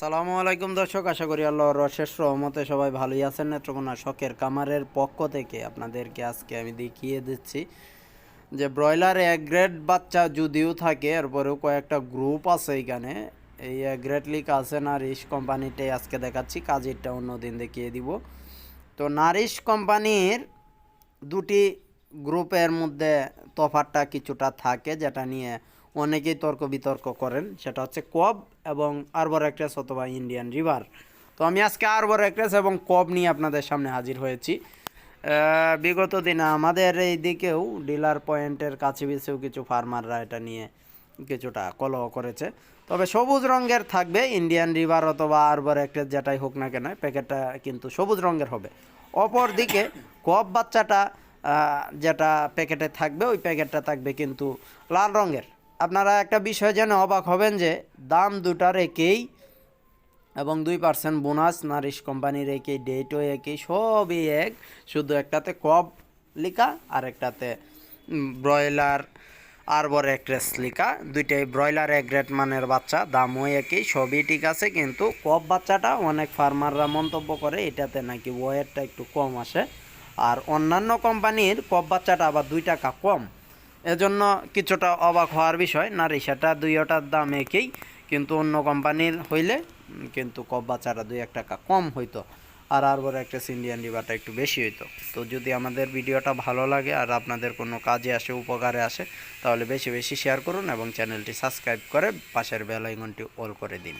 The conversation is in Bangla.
সালামু আলাইকুম দর্শক, আশা করি আল্লাহর অশেষ রহমতে সবাই ভালোই আছেন। নেত্রকোনা শখের কামারের পক্ষ থেকে আপনাদেরকে আজকে আমি দেখিয়ে দিচ্ছি যে ব্রয়লার এক গ্রেড বাচ্চা যদিও থাকে, এরপরেও কয়েকটা গ্রুপ আছে এখানে। এই এক গ্রেড লিক আছে নারিশ কোম্পানিটাই আজকে দেখাচ্ছি, কাজেরটা অন্যদিন দেখিয়ে দিব। তো নারিশ কোম্পানির দুটি গ্রুপের মধ্যে তফাতটা কিছুটা থাকে, যেটা নিয়ে অনেকেই তর্ক বিতর্ক করেন, সেটা হচ্ছে কব এবং আরবর অ্যাক্ট্রেস অথবা ইন্ডিয়ান রিভার। তো আমি আজকে আরবর অ্যাক্ট্রেস এবং কব নিয়ে আপনাদের সামনে হাজির হয়েছি। বিগত দিনে আমাদের এই দিকেও ডিলার পয়েন্টের কাছে পিছেও কিছু ফার্মাররা এটা নিয়ে কিছুটা কলহ করেছে। তবে সবুজ রঙের থাকবে ইন্ডিয়ান রিভার অথবা আরবর অ্যাক্ট্রেস যেটাই হোক না কেন, প্যাকেটটা কিন্তু সবুজ রঙের হবে। অপর দিকে কব বাচ্চাটা যেটা প্যাকেটে থাকবে, ওই প্যাকেটটা থাকবে কিন্তু লাল রঙের। আপনারা একটা বিষয় যেন অবাক হবেন যে দাম দুটার একই এবং দুই পার্সেন্ট বোনাস, নারিশ কোম্পানির একই, ডেটও একই, সবই এক। শুধু একটাতে কব লিখা আর একটাতে ব্রয়লার আরবর একরেস লিখা দুইটাই ব্রয়লার এক গ্রেড মানের বাচ্চা, দামও একই, সবই ঠিক আছে। কিন্তু কব বাচ্চাটা অনেক ফার্মাররা মন্তব্য করে, এটাতে নাকি ওয়েটটা একটু কম আসে। আর অন্যান্য কোম্পানির কব বাচ্চাটা আবার দুই টাকা কম। এজন্য কিছুটা অবাক হওয়ার বিষয় না রিসাটা দুইটার দাম একই, কিন্তু অন্য কোম্পানির হইলে কিন্তু বাচ্চাটা দুই এক টাকা কম হইতো। আর আরবর একটা ইন্ডিয়ান রিভারটা একটু বেশি হইতো। তো যদি আমাদের ভিডিওটা ভালো লাগে আর আপনাদের কোনো কাজে আসে, উপকারে আসে, তাহলে বেশি বেশি শেয়ার করুন এবং চ্যানেলটি সাবস্ক্রাইব করে পাশের বেল আইকনটি অল করে দিন।